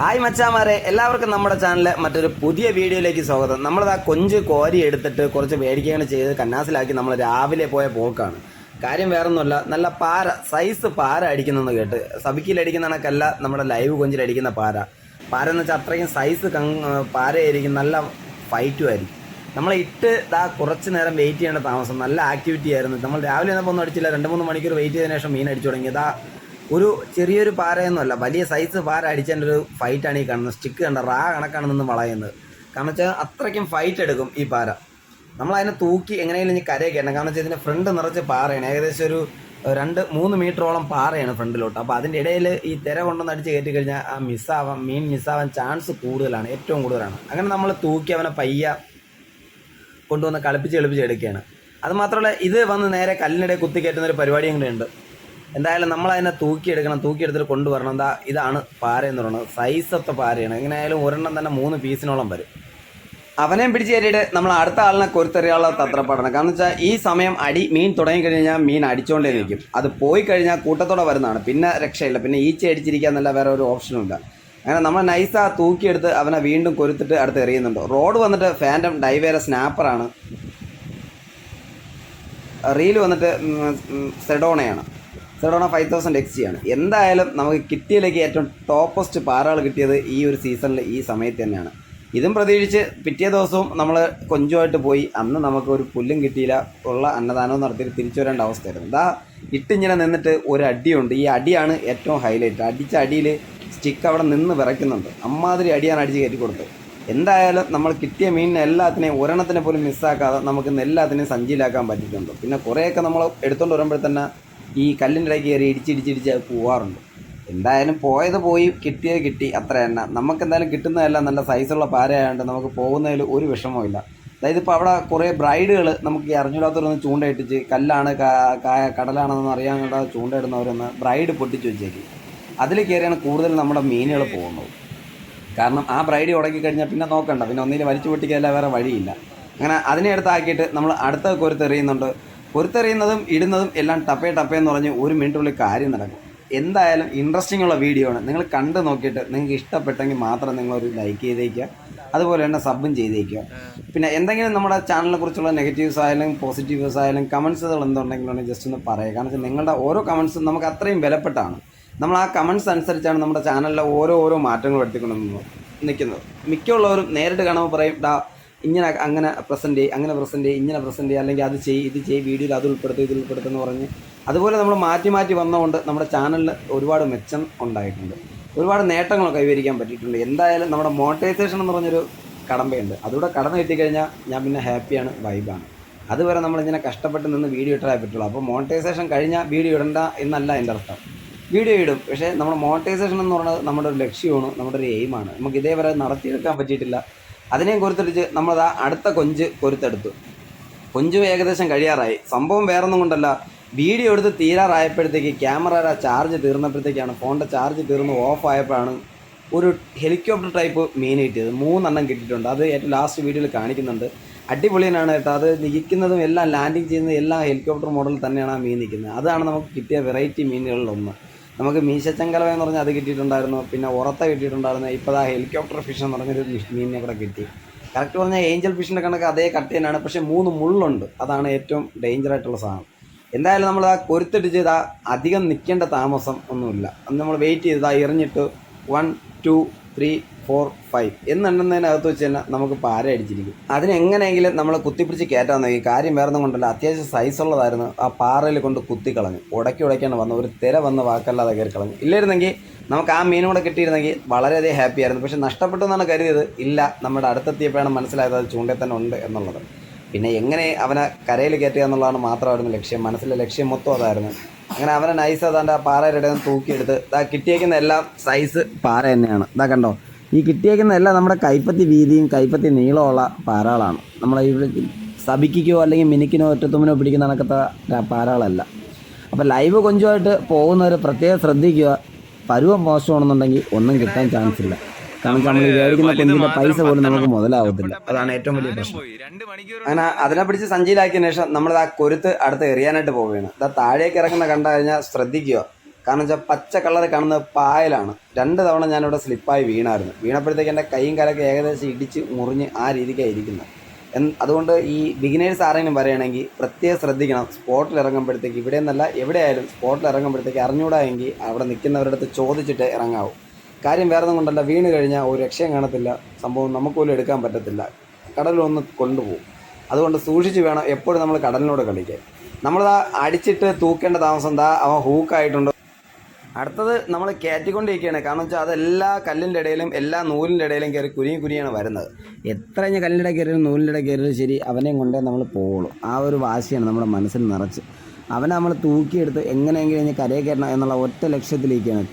Hi മച്ചാമാരെ എല്ലാവർക്കും നമ്മുടെ ചാനലിലെ മറ്റൊരു പുതിയ വീഡിയോയിലേക്ക് സ്വാഗതം. നമ്മളത് ആ കൊഞ്ച് കോരി എടുത്തിട്ട് കുറച്ച് മേടിക്കുകയാണ് ചെയ്ത് കന്നാസിലാക്കി നമ്മൾ രാവിലെ പോയ പോക്കാണ്. കാര്യം വേറൊന്നുമല്ല നല്ല പാര സൈസ് പാര അടിക്കുന്നെന്ന് കേട്ട്. സബിക്കിൽ അടിക്കുന്ന കണക്കല്ല നമ്മുടെ ലൈവ് കൊഞ്ചിലടിക്കുന്ന പാര. പാര എന്ന് വെച്ചാൽ അത്രയും സൈസ് പാരയായിരിക്കും നല്ല ഫൈറ്റുമായിരിക്കും നമ്മൾ ഇട്ട് ഇതാ കുറച്ച് നേരം വെയിറ്റ് ചെയ്യേണ്ട താമസം നല്ല ആക്ടിവിറ്റി ആയിരുന്നു. നമ്മൾ രാവിലെ എന്നപ്പോൾ ഒന്നും അടിച്ചില്ല. രണ്ട് മൂന്ന് മണിക്കൂർ വെയിറ്റ് ചെയ്തതിനു ശേഷം മീൻ അടിച്ചു തുടങ്ങി. ദാ ഒരു ചെറിയൊരു പാരയൊന്നുമല്ല. വലിയ സൈസ് പാര അടിച്ചതിന്റെ ഒരു ഫൈറ്റാണ് ഈ കാണുന്നത്. സ്റ്റിക്ക് കണ്ട റാ കണക്കാണ് നിന്ന് വളയുന്നത്. കാരണം വെച്ചാൽ അത്രയ്ക്കും ഫൈറ്റ് എടുക്കും ഈ പാര. നമ്മളതിനെ തൂക്കി എങ്ങനെയെങ്കിലും ഇനി കരയൊക്കെ ഇടണം. കാരണം വെച്ചാൽ ഇതിന്റെ ഫ്രണ്ട് നിറച്ച് പാറയാണ്. ഏകദേശം ഒരു രണ്ട് മൂന്ന് മീറ്ററോളം പാറയാണ് ഫ്രണ്ടിലോട്ട്. അപ്പോൾ അതിന്റെ ഇടയിൽ ഈ തിര കൊണ്ടൊന്ന് അടിച്ച് കയറ്റി കഴിഞ്ഞാൽ ആ മിസ്സാവാൻ മീൻ മിസ്സാവാൻ ചാൻസ് കൂടുതലാണ്. ഏറ്റവും കൂടുതലാണ്. അങ്ങനെ നമ്മൾ തൂക്കി അവനെ പയ്യ കൊണ്ടുവന്ന് കളിപ്പിച്ച് കളിപ്പിച്ച് എടുക്കുകയാണ്. അതുമാത്രമല്ല ഇത് വന്ന് നേരെ കല്ലിനിടെ കുത്തി കയറ്റുന്ന ഒരു പരിപാടിയും കൂടെ ഉണ്ട്. എന്തായാലും നമ്മൾ അതിനെ തൂക്കിയെടുക്കണം തൂക്കിയെടുത്തിട്ട് കൊണ്ടുവരണം. എന്താ ഇതാണ് പാര എന്ന് പറയുന്നത്. സൈസത്തെ പാരയാണ്. എങ്ങനെയായാലും ഒരെണ്ണം തന്നെ മൂന്ന് പീസിനോളം വരും. അവനെയും പിടിച്ച് കയറ്റിയിട്ട് നമ്മൾ അടുത്ത ആളിനെ കൊരുത്തെറിയാനുള്ള തത്രപ്പാടാണ് കാരണം വെച്ചാൽ ഈ സമയം അടി മീൻ തുടങ്ങി കഴിഞ്ഞാൽ മീൻ അടിച്ചുകൊണ്ടേ നിൽക്കും. അത് പോയി കഴിഞ്ഞാൽ കൂട്ടത്തോടെ വരുന്നതാണ്. പിന്നെ രക്ഷയില്ല. പിന്നെ ഈച്ച അടിച്ചിരിക്കാന്നല്ല വേറെ ഒരു ഓപ്ഷനും ഇല്ല. അങ്ങനെ നമ്മൾ നൈസാ തൂക്കിയെടുത്ത് അവനെ വീണ്ടും കൊരുത്തിട്ട് അടുത്ത് എറിയുന്നുണ്ട്. റോഡ് വന്നിട്ട് ഫാന്റം ഡൈവേര സ്നാപ്പറാണ് റീൽ വന്നിട്ട് സെഡോണയാണ് സെഡോണ ഫൈവ് തൗസൻഡ് എക്സ് ആണ്. എന്തായാലും നമുക്ക് കിട്ടിയതിലേക്ക് ഏറ്റവും ടോപ്പസ്റ്റ് പാറകൾ കിട്ടിയത് ഈ ഒരു സീസണിൽ ഈ സമയത്ത് തന്നെയാണ്. ഇതും പ്രതീക്ഷിച്ച് പിറ്റേ ദിവസവും നമ്മൾ കൊഞ്ചുമായിട്ട് പോയി. അന്ന് നമുക്ക് ഒരു പുല്ലും കിട്ടിയില്ല. ഉള്ള അന്നദാനവും നടത്തിയിട്ട് തിരിച്ചു വരേണ്ട അവസ്ഥയായിരുന്നു. ഇതാ ഇട്ടിങ്ങനെ നിന്നിട്ട് ഒരു അടിയുണ്ട്. ഈ അടിയാണ് ഏറ്റവും ഹൈലൈറ്റ് അടിച്ച അടിയിൽ സ്റ്റിക്ക് അവിടെ നിന്ന് വിറയ്ക്കുന്നുണ്ട്. അമ്മാതിരി അടിയാണ് അടിച്ച് കയറ്റി കൊടുത്തത്. എന്തായാലും നമ്മൾ കിട്ടിയ മീനിനെ എല്ലാത്തിനെയും ഒരെണ്ണത്തിനെ പോലും മിസ്സാക്കാതെ നമുക്ക് ഇന്ന് എല്ലാത്തിനെയും സഞ്ചിയിലാക്കാൻ പറ്റിയിട്ടുണ്ട്. പിന്നെ കുറേയൊക്കെ നമ്മൾ എടുത്തുകൊണ്ട് വരുമ്പോൾ തന്നെ ഈ കല്ലിന്റെ ഇടയ്ക്ക് കയറി ഇടിച്ചിടിച്ചിടിച്ച് പോവാറുണ്ട്. എന്തായാലും പോയത് പോയി കിട്ടിയത് കിട്ടി അത്ര തന്നെ. നമുക്ക് എന്തായാലും കിട്ടുന്നതെല്ലാം നല്ല സൈസുള്ള പാരയായതുകൊണ്ട് നമുക്ക് പോകുന്നതിൽ ഒരു വിഷമവും ഇല്ല. അതായത് ഇപ്പോൾ അവിടെ കുറേ ബ്രൈഡുകൾ നമുക്ക് അറിഞ്ഞൂടാത്തവരൊന്ന് ചൂണ്ടയിട്ടിച്ച് കല്ലാണ് കായ കാ- കടലാണെന്നൊന്നും അറിയാൻ കൂടാതെ ചൂണ്ടയിടുന്നവരൊന്ന് ബ്രൈഡ് പൊട്ടിച്ച് വെച്ചേക്കും. അതിൽ കയറിയാണ് കൂടുതൽ നമ്മുടെ മീനുകൾ പോകുന്നത്. കാരണം ആ ബ്രൈഡ് ഉടക്കി കഴിഞ്ഞാൽ പിന്നെ നോക്കണ്ട. പിന്നെ ഒന്നിനും വലിച്ചു പൊട്ടിക്കല്ല വേറെ വഴിയില്ല. അങ്ങനെ അതിനെ എടുത്താക്കിയിട്ട് നമ്മൾ അടുത്ത കൊരുത്തെറിയുന്നുണ്ട് കൊരുത്തെറിയുന്നതും ഇടുന്നതും എല്ലാം ടപ്പേ ടപ്പേ എന്ന് പറഞ്ഞ് ഒരു മിനിറ്റുള്ളിൽ കാര്യം നടക്കും. എന്തായാലും ഇൻട്രസ്റ്റിംഗ് ഉള്ള വീഡിയോ ആണ്. നിങ്ങൾ കണ്ട് നോക്കിയിട്ട് നിങ്ങൾക്ക് ഇഷ്ടപ്പെട്ടെങ്കിൽ മാത്രം നിങ്ങളൊരു ലൈക്ക് ചെയ്തേക്കുക. അതുപോലെ തന്നെ സബും ചെയ്തേക്കുക. പിന്നെ എന്തെങ്കിലും നമ്മുടെ ചാനലിനെ കുറിച്ചുള്ള നെഗറ്റീവ്സ് ആയാലും പോസിറ്റീവ്സ് ആയാലും കമൻസുകൾ എന്തുണ്ടെങ്കിലും ജസ്റ്റ് ഒന്ന് പറയുക. കാരണം വെച്ചാൽ നിങ്ങളുടെ ഓരോ കമൻസും നമുക്ക് അത്രയും വിലപ്പെട്ടാണ്. നമ്മൾ ആ കമൻസ് അനുസരിച്ചാണ് നമ്മുടെ ചാനലിലെ ഓരോ ഓരോ മാറ്റങ്ങൾ വരുത്തിക്കൊണ്ട് നിൽക്കുന്നത്. മിക്കുള്ളവരും നേരിട്ട് കാണുമ്പോൾ പറയും ഡാ ഇങ്ങനെ അങ്ങനെ പ്രസന്റ് ചെയ്യും അങ്ങനെ പ്രസന്റ് ചെയ്യും ഇങ്ങനെ പ്രസന്റ് ചെയ്യും അല്ലെങ്കിൽ അത് ചെയ്യും ഇത് ചെയ്യും വീഡിയോയിൽ അത് ഉൾപ്പെടുത്തും ഇത് ഉൾപ്പെടുത്തുമെന്ന് പറഞ്ഞ് അതുപോലെ നമ്മൾ മാറ്റി മാറ്റി വന്നതുകൊണ്ട് നമ്മുടെ ചാനലിൽ ഒരുപാട് മെച്ചം ഉണ്ടായിട്ടുണ്ട്. ഒരുപാട് നേട്ടങ്ങൾ കൈവരിക്കാൻ പറ്റിയിട്ടുണ്ട്. എന്തായാലും നമ്മുടെ മോണിറ്റൈസേഷൻ എന്ന് പറഞ്ഞൊരു കടമ്പയുണ്ട്. അതുകൂടെ കടന്നു കിട്ടിക്കഴിഞ്ഞാൽ ഞാൻ പിന്നെ ഹാപ്പിയാണ് വൈബാണ് അതുവരെ നമ്മളിങ്ങനെ കഷ്ടപ്പെട്ട് നിന്ന് വീഡിയോ ഇട്ടാലേ പറ്റുള്ളൂ. അപ്പോൾ മോണിറ്റൈസേഷൻ കഴിഞ്ഞാൽ വീഡിയോ ഇടണ്ട എന്നല്ല എന്റെ അർത്ഥം. വീഡിയോ ഇടും. പക്ഷേ നമ്മുടെ മോണിറ്റൈസേഷൻ എന്ന് പറയുന്നത് നമ്മുടെ ഒരു ലക്ഷ്യമാണ് നമ്മുടെ ഒരു എയിമാണ് നമുക്ക് ഇതേവരെ നടത്തിയെടുക്കാൻ പറ്റിയിട്ടില്ല. അതിനെയും കൊരുത്തടിച്ച് നമ്മളത് അടുത്ത കൊഞ്ച് കൊരുത്തെടുത്തു. കൊഞ്ചും ഏകദേശം കഴിയാറായി. സംഭവം വേറൊന്നും കൊണ്ടല്ല. വീഡിയോ എടുത്ത് തീരാറായപ്പോഴത്തേക്ക് ക്യാമറ ചാർജ് തീർന്നപ്പോഴത്തേക്കാണ്. ഫോണിന്റെ ചാർജ് തീർന്ന് ഓഫ് ആയപ്പോഴാണ് ഒരു ഹെലികോപ്റ്റർ ടൈപ്പ് മീൻ കിട്ടിയത് മൂന്നെണ്ണം കിട്ടിയിട്ടുണ്ട്. അത് ഏറ്റവും ലാസ്റ്റ് വീഡിയോയിൽ കാണിക്കുന്നുണ്ട്. അടിപൊളിയാണ് കേട്ടോ. അത് നിൽക്കുന്നതും എല്ലാം ലാൻഡിങ് ചെയ്യുന്നതും എല്ലാം ഹെലികോപ്റ്റർ മോഡൽ തന്നെയാണ് ആ മീൻ നിൽക്കുന്നത്. അതാണ് നമുക്ക് കിട്ടിയ വെറൈറ്റി മീനുകളിലൊന്ന്. നമുക്ക് മീശച്ചങ്കലവ എന്ന് പറഞ്ഞാൽ അത് കിട്ടിയിട്ടുണ്ടായിരുന്നു. പിന്നെ ഉറത്ത കിട്ടിയിട്ടുണ്ടായിരുന്നു. ഇപ്പോൾ ആ ഹെലികോപ്റ്റർ ഫിഷ് എന്ന് പറഞ്ഞൊരു മീനിനെ കൂടെ കിട്ടി. കറക്റ്റ് പറഞ്ഞാൽ ഏഞ്ചൽ ഫിഷിന്റെ കണക്ക് അതേ കട്ട് തന്നെയാണ്. പക്ഷേ മൂന്ന് മുള്ളുണ്ട്. അതാണ് ഏറ്റവും ഡേഞ്ചർ ആയിട്ടുള്ള സാധനം. എന്തായാലും നമ്മൾ ആ കൊരുത്തിട്ട് ചെയ്ത അധികം നിൽക്കേണ്ട താമസം ഒന്നുമില്ല. അന്ന് നമ്മൾ വെയിറ്റ് ചെയ്ത് ആ എറിഞ്ഞിട്ട് one two three four five എന്നെണ്ണുന്നതിനകത്ത് വെച്ച് തന്നെ നമുക്ക് പാര അടിച്ചിരിക്കും? അതിനെങ്ങനെയെങ്കിലും നമ്മൾ കുത്തിപ്പിടിച്ച് കയറ്റാൻ നോക്കി. കാര്യം വേറെ ഒന്നും കൊണ്ടല്ല. അത്യാവശ്യം സൈസുള്ളതായിരുന്നു ആ പാറയിൽ കൊണ്ട് കുത്തി കളഞ്ഞു. ഉടക്കി ഉടക്കാണ് വന്നത്. ഒരു തിര വന്ന വാക്കല്ലാതെ കയറി കളഞ്ഞു. ഇല്ലായിരുന്നെങ്കിൽ നമുക്ക് ആ മീനും കൂടെ കിട്ടിയിരുന്നെങ്കിൽ വളരെയധികം ഹാപ്പി ആയിരുന്നു. പക്ഷെ നഷ്ടപ്പെട്ടു എന്നാണ് കരുതിയത്. ഇല്ല നമ്മുടെ അടുത്തെത്തിയപ്പോഴാണ് മനസ്സിലായത് അത് ചൂണ്ടയിൽ തന്നെ ഉണ്ട് എന്നുള്ളത്. പിന്നെ എങ്ങനെ അവനെ കരയിൽ കയറ്റുക എന്നുള്ളതാണ് മാത്രമായിരുന്നു ലക്ഷ്യം. മനസ്സിലെ ലക്ഷ്യം മൊത്തം അതായിരുന്നു. അങ്ങനെ അവനെ നൈസ് അതാണ്ട് ആ പാറയുടെ തൂക്കിയെടുത്ത് ഇതാ കിട്ടിയേക്കുന്ന എല്ലാം സൈസ് പാറ തന്നെയാണ്. ഇതാ കണ്ടോ? ഈ കിട്ടിയേക്കുന്ന എല്ലാം നമ്മുടെ കൈപ്പത്തി വീതിയും കൈപ്പത്തി നീളമുള്ള പാറകളാണ് നമ്മളെ ഈ സബിക്കോ അല്ലെങ്കിൽ മിനിക്കിനോ ഒറ്റത്തുമ്മനോ പിടിക്കുന്ന കണക്കത്തെ പാരാളല്ല. പാറകളല്ല അപ്പോൾ ലൈവ് കൊഞ്ചുമായിട്ട് പോകുന്നവർ പ്രത്യേകം ശ്രദ്ധിക്കുക. പരുവം മോശമാണെന്നുണ്ടെങ്കിൽ ഒന്നും കിട്ടാൻ ചാൻസ് ഇല്ല. കാരണം നമ്മൾ വിചാരിക്കുന്ന കൊഞ്ചിന്റെ പൈസ പോലും നമുക്ക് മുതലാവത്തില്ല. അതാണ് ഏറ്റവും വലിയ പ്രശ്നം. അങ്ങനെ അതിനെ പിടിച്ച് സഞ്ചിയിലാക്കിയതിനു ശേഷം നമ്മൾ ആ കൊരുത്ത് അടുത്ത് എറിയാനായിട്ട് പോവുകയാണ്. ഇതാ താഴേക്ക് ഇറങ്ങുന്ന കണ്ടു കഴിഞ്ഞാൽ ശ്രദ്ധിക്കുക. കാരണം വെച്ചാൽ പച്ച കളർ കാണുന്ന പായലാണ്. രണ്ട് തവണ ഞാനിവിടെ സ്ലിപ്പായി വീണായിരുന്നു. വീണപ്പോഴത്തേക്ക് എന്റെ കൈയും കാലൊക്കെ ഏകദേശം ഇടിച്ച് മുറിഞ്ഞ് ആ രീതിക്കാണ് ഇരിക്കുന്നത് അതുകൊണ്ട് ഈ ബിഗിനേഴ്സ് ആരെങ്കിലും പറയുകയാണെങ്കിൽ പ്രത്യേകം ശ്രദ്ധിക്കണം. സ്പോട്ടിൽ ഇറങ്ങുമ്പോഴത്തേക്ക് ഇവിടെ നിന്നല്ല എവിടെയായാലും സ്പോട്ടിൽ ഇറങ്ങുമ്പോഴത്തേക്ക് അറിഞ്ഞൂടാ അവിടെ നിൽക്കുന്നവരുടെ അടുത്ത് ചോദിച്ചിട്ട് ഇറങ്ങാവും. കാര്യം വേറെ ഒന്നും കൊണ്ടല്ല വീണ് കഴിഞ്ഞാൽ ഒരു രക്ഷയും കാണത്തില്ല. സംഭവം നമുക്ക് പോലും എടുക്കാൻ പറ്റത്തില്ല. കടലിലൊന്ന് കൊണ്ടുപോകും. അതുകൊണ്ട് സൂക്ഷിച്ച് വേണം എപ്പോഴും നമ്മൾ കടലിനോട് കളിക്കാൻ. നമ്മളിതാ അടിച്ചിട്ട് തൂക്കേണ്ട താമസം എന്താ അവൻ ഹൂക്കായിട്ടുണ്ട് അടുത്തത് നമ്മൾ കയറ്റിക്കൊണ്ടിരിക്കുകയാണ്. കാരണം വെച്ചാൽ അതെല്ലാ കല്ലിന്റെ ഇടയിലും എല്ലാ നൂലിന്റെ ഇടയിലും കയറി കുരുങ്ങി കുരിയാണ് വരുന്നത്. എത്ര കഴിഞ്ഞ കല്ലിന്റെ കയറിയാലും നൂലിന്റെ കയറിയാലും ശരി അവനെയും കൊണ്ടേ നമ്മൾ പോവുള്ളൂ. ആ ഒരു വാശിയാണ് നമ്മുടെ മനസ്സിൽ നിറച്ച്. അവനെ നമ്മൾ തൂക്കിയെടുത്ത് എങ്ങനെയെങ്കിലും ഇനി കരയെ കയറണം എന്നുള്ള ഒറ്റ ലക്ഷ്യത്തിലേക്കാണ്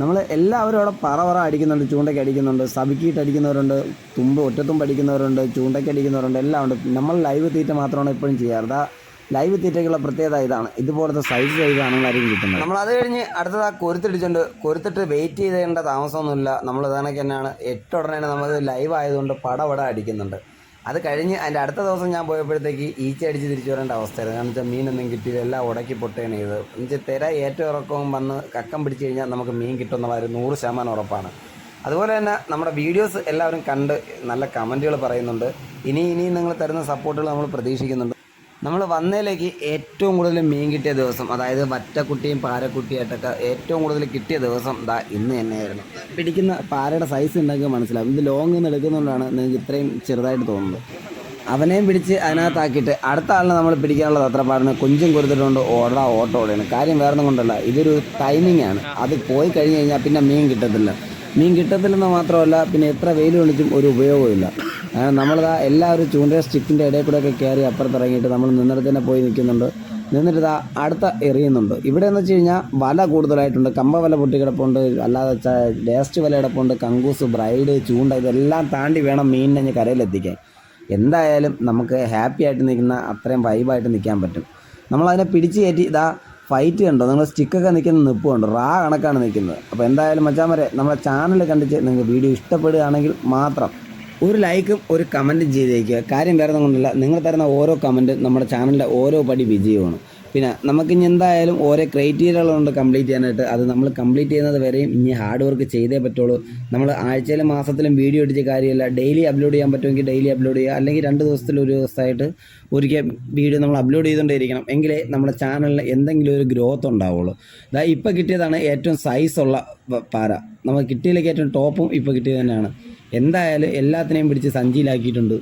നമ്മൾ എല്ലാവരും അവിടെ പറ പറ അടിക്കുന്നുണ്ട് ചൂണ്ടയ്ക്ക് അടിക്കുന്നുണ്ട് സബിക്കിയിട്ട് അടിക്കുന്നവരുണ്ട് തുമ്പ് ഒറ്റത്തുമ്പ് അടിക്കുന്നവരുണ്ട് ചൂണ്ടയ്ക്ക് അടിക്കുന്നവരുണ്ട് എല്ലാം ഉണ്ട്. നമ്മൾ ലൈവ് തീറ്റ മാത്രമാണ് എപ്പോഴും ചെയ്യാറ്. ലൈവ് തീറ്റയ്ക്കുള്ള പ്രത്യേകത ഇതാണ്. ഇതുപോലത്തെ സൈസ് സൈസാണെങ്കിലായിരിക്കും കിട്ടുന്നത്. നമ്മൾ അത് കഴിഞ്ഞ് അടുത്തത് ആ കൊരുത്തടിച്ചുകൊണ്ട് കൊരുത്തിട്ട് വെയിറ്റ് ചെയ്തേണ്ട താമസമൊന്നുമില്ല. നമ്മൾ ഇതാണൊക്കെ തന്നെയാണ്. ഉടനെ നമ്മൾ ലൈവ് ആയതുകൊണ്ട് പടപട അടിക്കുന്നുണ്ട്. അത് കഴിഞ്ഞ് അതിന്റെ അടുത്ത ദിവസം ഞാൻ പോയപ്പോഴത്തേക്ക് ഈച്ച അടിച്ച് തിരിച്ചു വരേണ്ട അവസ്ഥയായിരുന്നു. കാരണം വെച്ചാൽ മീനൊന്നും കിട്ടിയില്ല. എല്ലാം ഉടക്കി പൊട്ടുകയാണ് ചെയ്ത് എന്നുവെച്ചാൽ തിര ഏറ്റവും ഇറക്കവും വന്ന് കക്കം പിടിച്ചു കഴിഞ്ഞാൽ നമുക്ക് മീൻ കിട്ടുന്ന കാര്യം നൂറ് ശതമാനം ഉറപ്പാണ്. അതുപോലെ തന്നെ നമ്മുടെ വീഡിയോസ് എല്ലാവരും കണ്ട് നല്ല കമന്റുകൾ പറയുന്നുണ്ട്. ഇനി ഇനിയും നിങ്ങൾ തരുന്ന സപ്പോർട്ടുകൾ നമ്മൾ പ്രതീക്ഷിക്കുന്നുണ്ട്. നമ്മൾ വന്നതിലേക്ക് ഏറ്റവും കൂടുതൽ മീൻ കിട്ടിയ ദിവസം അതായത് വറ്റക്കുട്ടിയും പാരക്കുട്ടിയായിട്ടൊക്കെ ഏറ്റവും കൂടുതൽ കിട്ടിയ ദിവസം ദാ ഇന്ന് തന്നെയായിരുന്നു. പിടിക്കുന്ന പാരയുടെ സൈസ് ഉണ്ടെങ്കിൽ മനസ്സിലാവും. ഇത് ലോങ് നിന്ന് എടുക്കുന്നതുകൊണ്ടാണ് നിങ്ങൾക്ക് ഇത്രയും ചെറുതായിട്ട് തോന്നുന്നത്. അവനെയും പിടിച്ച് അതിനകത്താക്കിയിട്ട് അടുത്ത ആളിനെ നമ്മൾ അത്ര തത്രപ്പാടിന് കൊഞ്ചും കൊടുത്തിട്ടുണ്ട് ഓടാ ഓട്ടോ ഓടെയാണ്. കാര്യം വേറൊന്നും കൊണ്ടല്ല. ഇതൊരു ടൈമിംഗ് ആണ്. അത് പോയി കഴിഞ്ഞ് കഴിഞ്ഞാൽ പിന്നെ മീൻ കിട്ടത്തില്ല. മീൻ കിട്ടത്തില്ലെന്ന് മാത്രമല്ല പിന്നെ എത്ര വെയിൽ കൊണ്ടിട്ടും ഒരു ഉപയോഗമില്ല നമ്മളിതാ എല്ലാവരും ചൂണ്ട സ്റ്റിക്കിന്റെ ഇടയിൽ കൂടെ ഒക്കെ കയറി അപ്പുറത്തിറങ്ങിയിട്ട് നമ്മൾ നിന്നിടത്ത് തന്നെ പോയി നിൽക്കുന്നുണ്ട്. നിന്നിട്ട് ഇതാ അടുത്ത എറിയുന്നുണ്ട്. ഇവിടെ എന്ന് വെച്ച് കഴിഞ്ഞാൽ വല കൂടുതലായിട്ടുണ്ട്. കമ്പ വല പൊട്ടിക്കിടപ്പുണ്ട്. അല്ലാതെ ഡേസ്റ്റ് വല കിടപ്പുണ്ട് കങ്കൂസ് ബ്രൈഡ് ചൂണ്ട ഇതെല്ലാം താണ്ടി വേണം മീനിനെ കരയിലെത്തിക്കാൻ. എന്തായാലും നമുക്ക് ഹാപ്പി ആയിട്ട് നിൽക്കുന്ന അത്രയും വൈബായിട്ട് നിൽക്കാൻ പറ്റും. നമ്മളതിനെ പിടിച്ച് കയറ്റി ഇതാ ഫൈറ്റ് കണ്ടോ? നിങ്ങൾ സ്റ്റിക്കൊക്കെ നിൽക്കുന്ന നിപ്പ് കണ്ടോ? റാ കണക്കാണ് നിൽക്കുന്നത്. അപ്പോൾ എന്തായാലും മച്ചാൻ വരെ നമ്മളെ ചാനൽ കണ്ടിച്ച് നിങ്ങൾക്ക് വീഡിയോ ഇഷ്ടപ്പെടുകയാണെങ്കിൽ മാത്രം ഒരു ലൈക്കും ഒരു കമന്റും ചെയ്തേക്കുക. കാര്യം വേറെ കൊണ്ടല്ല. നിങ്ങൾ തരുന്ന ഓരോ കമന്റും നമ്മുടെ ചാനലിന്റെ ഓരോ പടി വിജയമാണ്. പിന്നെ നമുക്ക് ഇനി എന്തായാലും ഓരോ ക്രൈറ്റീരിയകളുണ്ട് കംപ്ലീറ്റ് ചെയ്യാനായിട്ട്. അത് നമ്മൾ കംപ്ലീറ്റ് ചെയ്യുന്നത് വരെയും ഇനി ഹാർഡ് വർക്ക് ചെയ്തേ പറ്റുള്ളൂ. നമ്മൾ ആഴ്ചയിലും മാസത്തിലും വീഡിയോ അടിച്ച കാര്യമല്ല. ഡെയിലി അപ്ലോഡ് ചെയ്യാൻ പറ്റുമെങ്കിൽ ഡെയിലി അപ്ലോഡ് ചെയ്യുക. അല്ലെങ്കിൽ രണ്ട് ദിവസത്തിൽ ഒരു ദിവസമായിട്ട് ഒരിക്കൽ വീഡിയോ നമ്മൾ അപ്ലോഡ് ചെയ്തുകൊണ്ടേയിരിക്കണം. എങ്കിലേ നമ്മുടെ ചാനലിന് എന്തെങ്കിലും ഒരു ഗ്രോത്ത് ഉണ്ടാവുള്ളൂ. ഇതാ ഇപ്പോൾ കിട്ടിയതാണ് ഏറ്റവും സൈസുള്ള പാര. നമുക്ക് കിട്ടിയതിലേക്ക് ഏറ്റവും ടോപ്പും ഇപ്പോൾ കിട്ടിയത് തന്നെയാണ്. എന്തായാലും എല്ലാത്തിനെയും പിടിച്ച് സഞ്ചിയിലാക്കിയിട്ടുണ്ട്.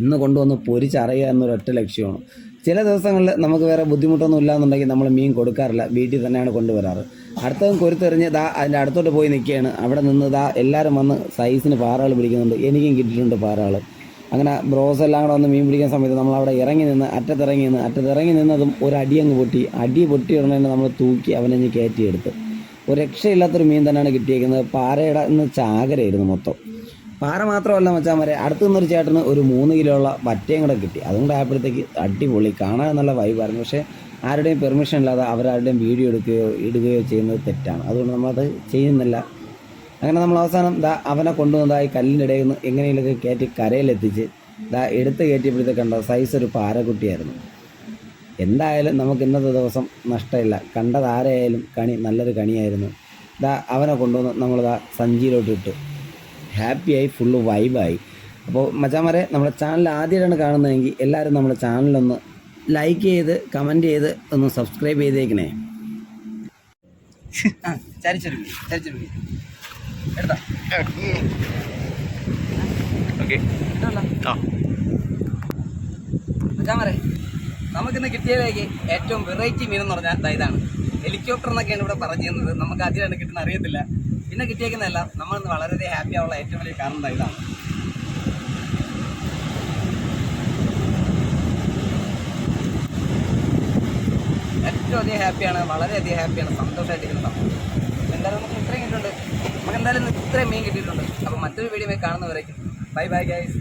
ഇന്ന് കൊണ്ടുവന്ന് പൊരിച്ചറിയുക എന്നൊരൊറ്റ ലക്ഷ്യമാണ്. ചില ദിവസങ്ങളിൽ നമുക്ക് വേറെ ബുദ്ധിമുട്ടൊന്നും ഇല്ലാന്നുണ്ടെങ്കിൽ നമ്മൾ മീൻ കൊടുക്കാറില്ല. വീട്ടിൽ തന്നെയാണ് കൊണ്ടുവരാറ്. അടുത്തതും കൊരുത്തെറിഞ്ഞ് ദാ അതിന്റെ അടുത്തോട്ട് പോയി നിൽക്കുകയാണ്. അവിടെ നിന്ന് ദാ എല്ലാവരും വന്ന് സൈസിന് പാറകൾ പിടിക്കുന്നുണ്ട്. എനിക്കും കിട്ടിയിട്ടുണ്ട് പാറകൾ. അങ്ങനെ ബ്രോസ് എല്ലാം കൂടെ വന്ന് മീൻ പിടിക്കുന്ന സമയത്ത് നമ്മൾ അവിടെ ഇറങ്ങി നിന്ന് അറ്റത്തിറങ്ങി നിന്ന് അറ്റത്തിറങ്ങി നിന്നതും ഒരു അടിയങ്ങ് പൊട്ടി. അടി പൊട്ടി ഉടനെ നമ്മൾ തൂക്കി അവനെ കയറ്റിയെടുത്ത്. ഒരു രക്ഷയില്ലാത്തൊരു മീൻ തന്നെയാണ് കിട്ടിയേക്കുന്നത്. പാറയുടെ ഇന്ന് ചാകരയായിരുന്നു മൊത്തം. പാറ മാത്രമല്ല മച്ചാൻ വരെ അടുത്തു നിന്നൊരു ചേട്ടന് ഒരു മൂന്ന് കിലോ ഉള്ള വറ്റയും കൂടെ കിട്ടി. അതുകൊണ്ട് ആയപ്പോഴത്തേക്ക് അടിപൊളി. കാണാൻ നല്ല വൈബായിരുന്നു പക്ഷേ ആരുടെയും പെർമിഷൻ ഇല്ലാതെ അവരാരുടെയും വീഡിയോ എടുക്കുകയോ ഇടുകയോ ചെയ്യുന്നത് തെറ്റാണ്. അതുകൊണ്ട് നമ്മളത് ചെയ്യുന്നില്ല. അങ്ങനെ നമ്മൾ അവസാനം ദാ അവനെ കൊണ്ടുവന്നതായി കല്ലിന്റെ ഇടയിൽ നിന്ന് എങ്ങനെയെങ്കിലുമൊക്കെ കയറ്റി കരയിലെത്തിച്ച് ദാ എടുത്ത് കയറ്റിയപ്പോഴത്തേക്ക് കണ്ടോ സൈസ് ഒരു പാരക്കുട്ടിയായിരുന്നു എന്തായാലും നമുക്ക് ഇന്നത്തെ ദിവസം നഷ്ടമില്ല. കണ്ടത് ആരായാലും കണി നല്ലൊരു കണിയായിരുന്നു. ഇതാ അവനെ കൊണ്ടുവന്ന് നമ്മളിതാ സഞ്ചിയിലോട്ട് ഇട്ടു ഹാപ്പിയായി ഫുള്ള് വൈബായി. അപ്പോൾ മച്ചാമാരെ നമ്മുടെ ചാനൽ ആദ്യമായിട്ടാണ് കാണുന്നതെങ്കിൽ എല്ലാവരും നമ്മുടെ ചാനലൊന്ന് ലൈക്ക് ചെയ്ത് കമന്റ് ചെയ്ത് ഒന്ന് സബ്സ്ക്രൈബ് ചെയ്തേക്കണേ. എടുത്താ? ഓക്കെ. മച്ചാമാരെ നമുക്കിന്ന് കിട്ടിയതിലേക്ക് ഏറ്റവും വെറൈറ്റി മീൻ എന്ന് പറഞ്ഞാൽ ഇതാണ്. ഹെലികോപ്റ്റർ എന്നൊക്കെയാണ് ഇവിടെ പറഞ്ഞു തന്നത് നമുക്ക് അതിലാണ് കിട്ടുന്ന അറിയത്തില്ല. പിന്നെ കിട്ടിയേക്കുന്നതല്ല നമ്മൾ ഇന്ന് വളരെ ഹാപ്പി ആവുള്ള ഏറ്റവും വലിയ കാരണം ഇതാണ്. ഏറ്റവും അധികം ഹാപ്പിയാണ് വളരെയധികം ഹാപ്പിയാണ് സന്തോഷമായിട്ടിരിക്കുന്ന സംഭവം എന്തായാലും നമുക്ക് ഇത്രയും കിട്ടിയിട്ടുണ്ട്. നമുക്ക് എന്തായാലും ഇത്രയും മീൻ കിട്ടിയിട്ടുണ്ട്. അപ്പോൾ മറ്റൊരു വീഡിയോ കാണുന്നവരേക്കും. Bye bye guys